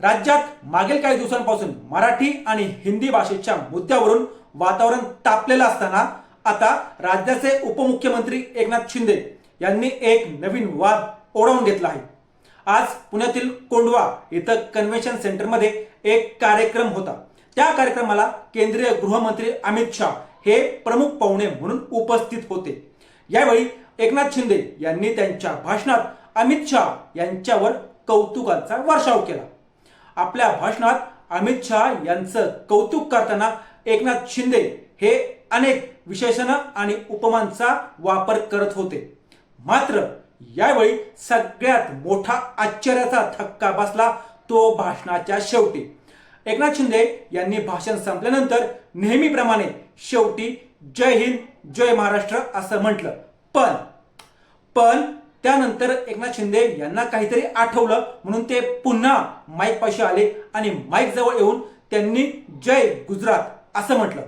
राज्यात मागील काही दिवसांपासून मराठी आणि हिंदी भाषेच्या मुद्द्यावरून वातावरण तापलेलं असताना आता राज्याचे उपमुख्यमंत्री एकनाथ शिंदे यांनी एक नवीन वाद ओढवून घेतला आहे. आज पुण्यातील कोंडवा इथं कन्व्हेन्शन सेंटरमध्ये एक कार्यक्रम होता. त्या कार्यक्रमाला केंद्रीय गृहमंत्री अमित शहा हे प्रमुख पाहुणे म्हणून उपस्थित होते. यावेळी एकनाथ शिंदे यांनी त्यांच्या भाषणात अमित शहा यांच्यावर कौतुकाचा वर्षाव केला. आपल्या भाषणात अमित शहा यांचं कौतुक करताना एकनाथ शिंदे हे अनेक विशेषण आणि उपमांचा वापर करत होते. मात्र यावेळी सगळ्यात मोठा आश्चर्याचा थक्का बसला तो भाषणाच्या शेवटी. एकनाथ शिंदे यांनी भाषण संपल्यानंतर नेहमीप्रमाणे शेवटी जय हिंद जय महाराष्ट्र असं म्हटलं. पण पण त्यानंतर एकनाथ शिंदे यांना काहीतरी आठवलं म्हणून ते पुन्हा माईक पाशी आले आणि माईक जवळ येऊन त्यांनी जय गुजरात असं म्हटलं.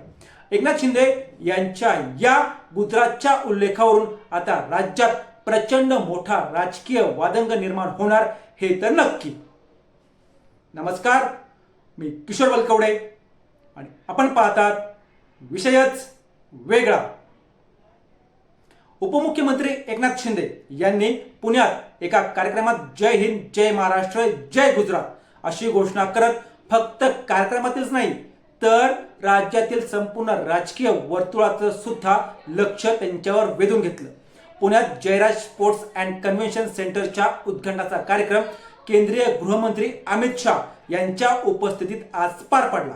एकनाथ शिंदे यांच्या या गुजरातच्या उल्लेखावरून आता राज्यात प्रचंड मोठा राजकीय वादंग निर्माण होणार हे तर नक्की. नमस्कार मी किशोर बलकवडे आणि आपण पाहतात विषयच वेगळा. उपमुख्यमंत्री एकनाथ शिंदे यांनी पुण्यात एका कार्यक्रमात जय हिंद जय महाराष्ट्र जय गुजरात अशी घोषणा करत फक्त कार्यक्रमातीलच नाही तर राज्यातील संपूर्ण राजकीय वर्तुळाचं सुद्धा लक्ष त्यांच्यावर वेधून घेतलं. पुण्यात जयराज स्पोर्ट्स अँड कन्व्हेन्शन सेंटरच्या उद्घाटनाचा कार्यक्रम केंद्रीय गृहमंत्री अमित शाह यांच्या उपस्थितीत आज पार पडला.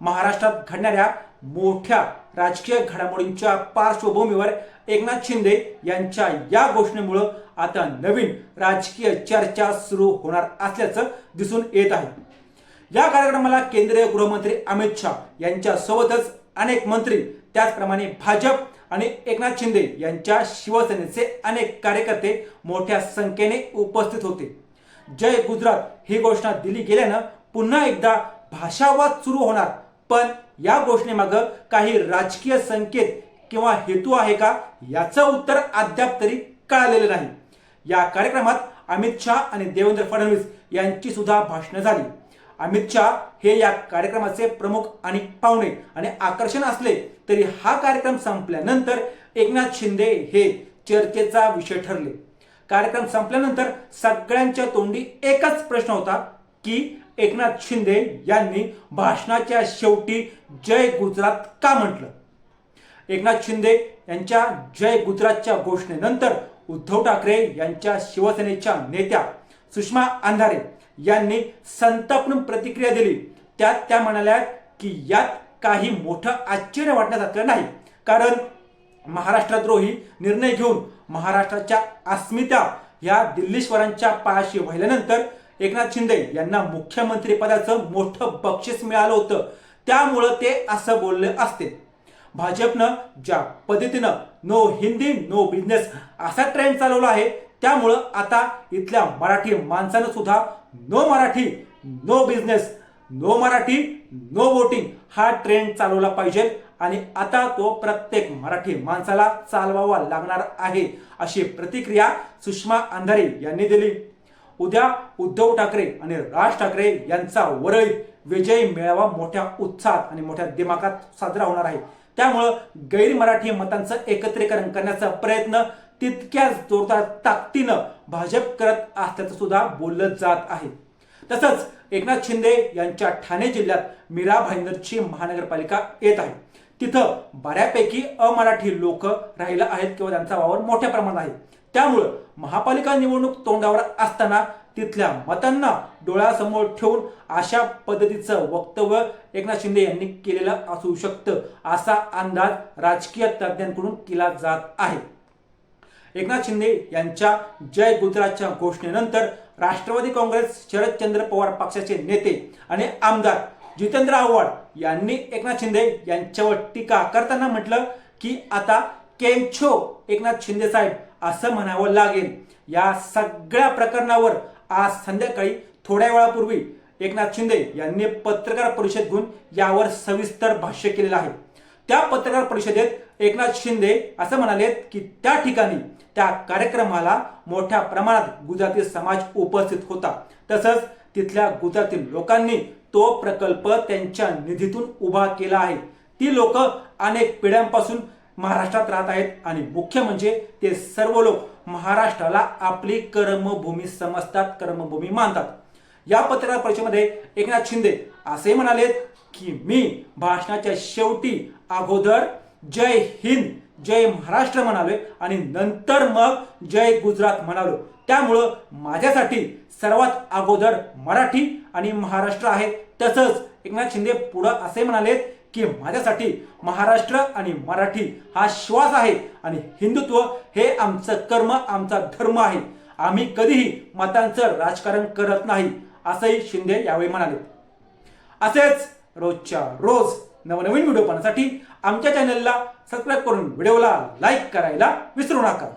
महाराष्ट्रात घडणाऱ्या मोठ्या राजकीय घडामोडींच्या पार्श्वभूमीवर एकनाथ शिंदे यांच्या या घोषणेमुळं आता नवीन राजकीय चर्चा सुरू होणार असल्याचं दिसून येत आहे. या कार्यक्रमाला केंद्रीय गृहमंत्री अमित शहा यांच्यासोबतच अनेक मंत्री त्याचप्रमाणे भाजप आणि एकनाथ शिंदे यांच्या शिवसेनेचे अनेक कार्यकर्ते मोठ्या संख्येने उपस्थित होते. जय गुजरात ही घोषणा दिली गेल्यानं पुन्हा एकदा भाषावाद सुरू होणार पण या घोषणेमागं काही राजकीय संकेत किंवा हेतू आहे का याचं उत्तर अद्याप तरी कळालेलं नाही. या कार्यक्रमात अमित शहा आणि देवेंद्र फडणवीस यांची सुद्धा भाषणं झाली. अमित शहा हे या कार्यक्रमाचे प्रमुख आणि पाहुणे आणि आकर्षण असले तरी हा कार्यक्रम संपल्यानंतर एकनाथ शिंदे हे चर्चेचा विषय ठरले. कार्यक्रम संपल्यानंतर सगळ्यांच्या तोंडी एकच प्रश्न होता की एकनाथ शिंदे यांनी भाषणाच्या शेवटी जय गुजरात का म्हटलं? एकनाथ शिंदे यांच्या जय गुजरातच्या घोषणेनंतर उद्धव ठाकरे यांच्या शिवसेनेच्या नेत्या सुषमा अंधारे यांनी संतापून प्रतिक्रिया दिली. त्यात त्या म्हणाल्या की यात काही मोठं आश्चर्य वाटण्यासारखं नाही. कारण महाराष्ट्रद्रोही निर्णय घेऊन महाराष्ट्राच्या अस्मिता या दिल्लीश्वरांच्या पायाशी व्हायल्यानंतर एकनाथ शिंदे यांना मुख्यमंत्रीपदाचं मोठं बक्षीस मिळालं होतं. त्यामुळं ते असं बोलले असते. भाजपनं ज्या पद्धतीनं नो हिंदी नो बिझनेस असा ट्रेंड चालवला आहे त्यामुळं आता इथल्या मराठी माणसानं सुद्धा no Marathi no business no Marathi no voting हा ट्रेंड चालवला पाहिजे आणि आता तो प्रत्येक मराठी माणसाला चालवावा लागणार आहे अशी प्रतिक्रिया सुषमा अंधारे यांनी दिली. उद्या उद्धव ठाकरे आणि राज ठाकरे यांचा वरळी विजयी मेळावा मोठ्या उत्साहात आणि मोठ्या दिमागात साजरा होणार आहे. त्यामुळं गैर मराठी मतांचं एकत्रीकरण करण्याचा प्रयत्न तितक्याच जोरदार ताकदीनं भाजप करत असल्याचं सुद्धा बोललं जात आहे. तसंच एकनाथ शिंदे यांच्या ठाणे जिल्ह्यात मीरा भाईंदरची महानगरपालिका येत आहे. तिथं बऱ्यापैकी अमराठी लोक राहिलं आहेत किंवा त्यांचा वावर मोठ्या प्रमाणात आहे. त्यामुळं महापालिका निवडणूक तोंडावर असताना तिथल्या मतांना डोळ्यासमोर ठेवून अशा पद्धतीचं वक्तव्य एकनाथ शिंदे यांनी केलेलं असू शकतं असा अंदाज राजकीय तज्ज्ञांकडून केला जात आहे. एकनाथ शिंदे यांच्या जय गुजरातच्या घोषणेनंतर राष्ट्रवादी काँग्रेस शरदचंद्र पवार पक्षाचे नेते आणि आमदार जितेंद्र आव्हाड यांनी एकनाथ शिंदे यांच्यावर टीका करताना म्हटलं की आता केमछो एकनाथ शिंदे साहेब असं म्हणावं लागेल. या सगळ्या प्रकरणावर आज संध्याकाळी थोड्या वेळापूर्वी एकनाथ शिंदे यांनी पत्रकार परिषद घेऊन यावर सविस्तर भाष्य केलेलं आहे. त्या पत्रकार परिषदेत एकनाथ शिंदे असं म्हणाले की त्या ठिकाणी त्या कार्यक्रमाला मोठ्या प्रमाणात गुजराती समाज उपस्थित होता. तसंच तिथल्या गुजरातील लोकांनी तो प्रकल्प त्यांच्या निधीतून उभा केला आहे. ती लोक अनेक पिढ्यांपासून महाराष्ट्रात राहत आहेत आणि मुख्य म्हणजे ते सर्व लोक महाराष्ट्राला आपली कर्मभूमी समजतात कर्मभूमी मानतात. या पत्रकार परिषदेमध्ये एकनाथ शिंदे असे म्हणाले की मी भाषणाच्या शेवटी अगोदर जय हिंद जय महाराष्ट्र म्हणालोय आणि नंतर मग जय गुजरात म्हणालो. त्यामुळं माझ्यासाठी सर्वात अगोदर मराठी आणि महाराष्ट्र आहे. तसंच एकनाथ शिंदे पुढं असे म्हणालेत की माझ्यासाठी महाराष्ट्र आणि मराठी हा श्वास आहे आणि हिंदुत्व हे आमचं कर्म आमचा धर्म आहे. आम्ही कधीही मतांचं राजकारण करत नाही असंही शिंदे यावेळी म्हणाले. असेच रोजच्या रोज नवनवीन व्हिडिओ पाहण्यासाठी आमच्या चॅनलला सबस्क्राईब करून व्हिडिओला लाईक करायला विसरू नका.